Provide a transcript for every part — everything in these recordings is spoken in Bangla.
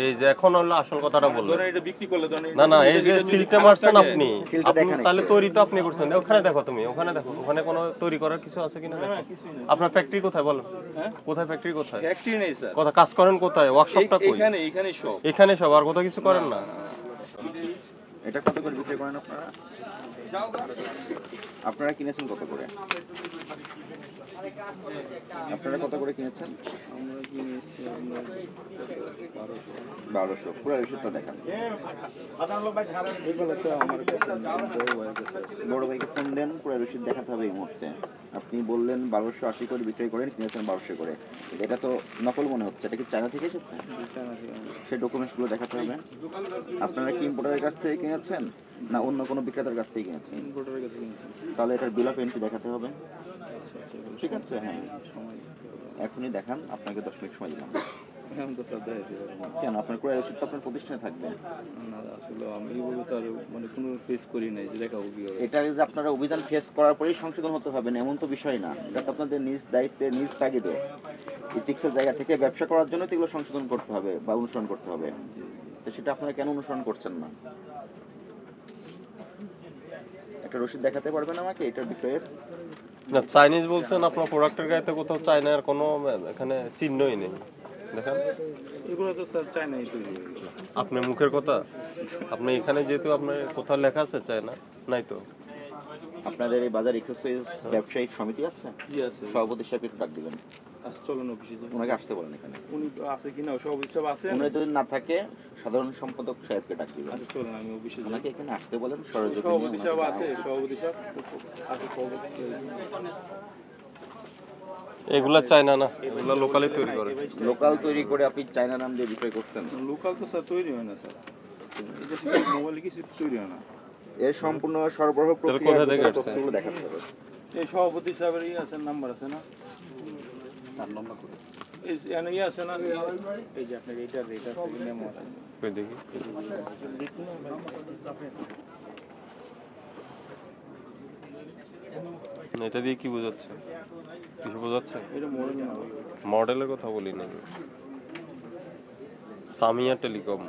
এই যে এখন হলো আসল কথাটা বললেন। এটা বিক্রি করলে না না এই যে সিলটা মারছেন আপনি তাহলে তৈরি তো আপনি করছেন। ওখানে দেখো তুমি ওখানে দেখো ওখানে কোনো তৈরি করার কিছু আছে কিনা দেখো। আপনার ফ্যাক্টরি কোথায় বলো হ্যাঁ? কোথায় ফ্যাক্টরি কোথায়? ফ্যাক্টরি নেই স্যার কথা কাজ করেন কোথায়? ওয়ার্কশপটা কই? এখানে এখানে সব। এখানে সব আর কোথাও কিছু করেন না? এটা কত করে বিক্রি করেন আপনারা? আপনারা কিনেছেন কত করে? আপনারা কত করে কিনেছেন? আমরা কিনেছি বারোশো পুরো রিসিপ্টটা দেখান। বড় ভাইকে ফোন দেন পুরো রসিদ দেখাতে হবে এই মুহূর্তে। আপনি বললেন বারোশো আশি করে বিক্রয় করেন কিনেছেন বারোশো করে। এটা তো নকল মনে হচ্ছে এটা কি চায়না থেকে এসেছে? সেই ডকুমেন্টসগুলো দেখাতে হবে। আপনারা কি ইম্পোর্টারের কাছ থেকে কিনেছেন না অন্য কোনো বিক্রেতার কাছ থেকে কিনেছেন? কাছে তাহলে এটার বিল অফ এন্ট্রি দেখাতে হবে। আচ্ছা আচ্ছা ঠিক আছে হ্যাঁ। সময় এখনই দেখান আপনাকে দশ মিনিট সময় দিলাম। এখন তো না। কেন? আপনার ক্রয় রসিদ তো আপনার প্রতিষ্ঠানে থাকবে। না আসলে আমি তো আর মানে কোনো ফেস করি নাই যে দেখাবো কি হবে। এটা যে আপনারা অভিযান ফেস করার পরেই সংশোধন হতে হবে না এমন তো বিষয় না। এটা তো আপনাদের নিজ দায়িত্বে নিজ তাগিদে। ইথিক্সের জায়গা থেকে ব্যবসা করার জন্য তো এগুলো সংশোধন করতে হবে বা অনুসরণ করতে হবে। তো সেটা আপনারা কেন অনুসরণ করছেন না? একটা রসিদ দেখাতে পারবেন আমাকে? এটার বিক্রয়ের না চাইনিজ বলছেন আপনার প্রোডাক্টের গায়েতে কোথাও চায়নার কোনো এখানে চিহ্নই নেই। দেখেন। এগুলো তো স্যার চায়নাই তৈরি। আপনার মুখের কথা? আপনি এখানে যেহেতু আপনার কোথাও লেখা আছে চায়না নাই তো? আপনাদের এই বাজার এক্সারসাইজ ব্যবসায়িক সমিতি আছে? কি আছে। সভাপতি সাহেব একটু ডাক দিবেন। আজ চলেন অফিসে ওনাকে আসতে বলেন এখানে। উনি তো আছে কিনা সব হিসাব আছে? উনি যদি না থাকে সাধারণ সম্পাদক সাহেবকে ডাক দিবেন। আচ্ছা চলেন আমি অফিসে যাই। ওনাকে এখানে আসতে বলেন সভাপতি সাহেব আছে সভাপতি সাহেব। আছে সভাপতি এগুলা চায়না না। এগুলা লোকালি তৈরি করে। লোকাল তৈরি করে আপনি চায়না নাম দিয়ে বিক্রয় করছেন? লোকাল তো স্যার তৈরি হয় না স্যার। এটা মোবাইলে কিছু তৈরি হয় না। এর সম্পূর্ণ সরবরাহ প্রক্রিয়া কোথা থেকে আসছে? দেখাতে হবে। এই সভাপতি সাহেবের ইয়ে আছে নাম্বার আছে না? তার নম্বর করে। এই এখানে ইয়ে আছে না? এই যে আপনার এইটা রেট আছে মেমো আছে। দেখি। এটা দিয়ে কি বোঝাচ্ছে? কিছু বোঝাচ্ছে? মডেলের কথা বলি না। সামিয়া টেলিকম।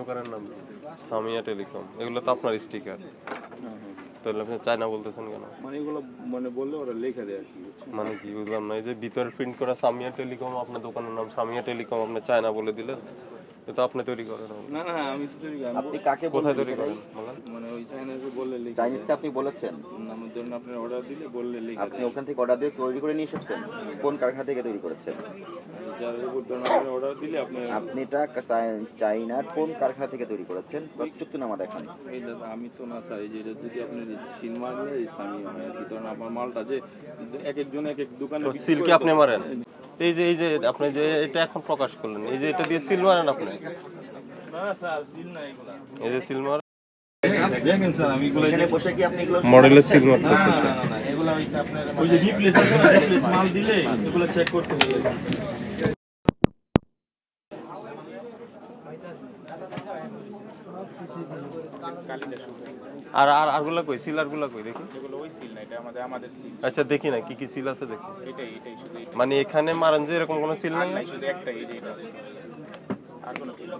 দোকানের নাম সামিয়া টেলিকম। এগুলো তো আপনার স্টিকার। তাহলে আপনি চায়না বলতেছেন কেন? মানে এগুলো মানে বললে ওরা লেখা দেয় আর কি মানে কি বুঝলাম না এই যে ভিতরে প্রিন্ট করা সামিয়া টেলিকম আপনার দোকানের নাম সামিয়া টেলিকম আপনি চায়না বলে দিলেন। এটা আপনি তৈরি করেন না না আমি তো তৈরি করি। আপনি কাকে কোথায় তৈরি করেন বলেন? মানে ওই চাইনিজে বললে লিখে চাইনিজকে আপনি বলেছেন? আমার জন্য আপনার অর্ডার দিলে বললে লিখে আপনি ওখান থেকে অর্ডার দিয়ে তৈরি করে নিয়ে এসেছেন? কোন কারখানা থেকে তৈরি করেছেন? যার উপর আপনার অর্ডার দিলে আপনি আপনি এটা চাই- চাইনার কোন কারখানা থেকে তৈরি করেছেন? চুক্তিনামা দেখান। এই দাদা আমি তো না চাই যে এটা যদি আপনি সিল মারলে আমি হয় আর কি ধরুন আমার মালটা যে এক একজন এক এক দোকানে সিল কি আপনি মারেন? এই যে এই যে আপনি যে এটা এখন প্রকাশ করলেন এই যে এটা দিয়ে সিল মারেন আপনি? না স্যার সিল না এগুলা এই যে সিল মার দেখেন স্যার আমি এগুলো এখানে বসে কি আপনি এগুলো মডেলের সিল না মারতেছে না না না হইছে আপনার ওই যে রিপ্লেস রিপ্লেস মাল দিলে এগুলো চেক করতে হবে। আর আর আরগুলা কই? সিল আরগুলা কই? দেখি। এগুলো ওই সিল না এটা আমাদের আমাদের সিল আচ্ছা দেখি না কি কি সিল আছে দেখি। এটাই এটাই শুধু মানে এখানে মারান যে এরকম কোনো সিল নাই? শুধু একটা এই যে এটা। আর কোনো সিল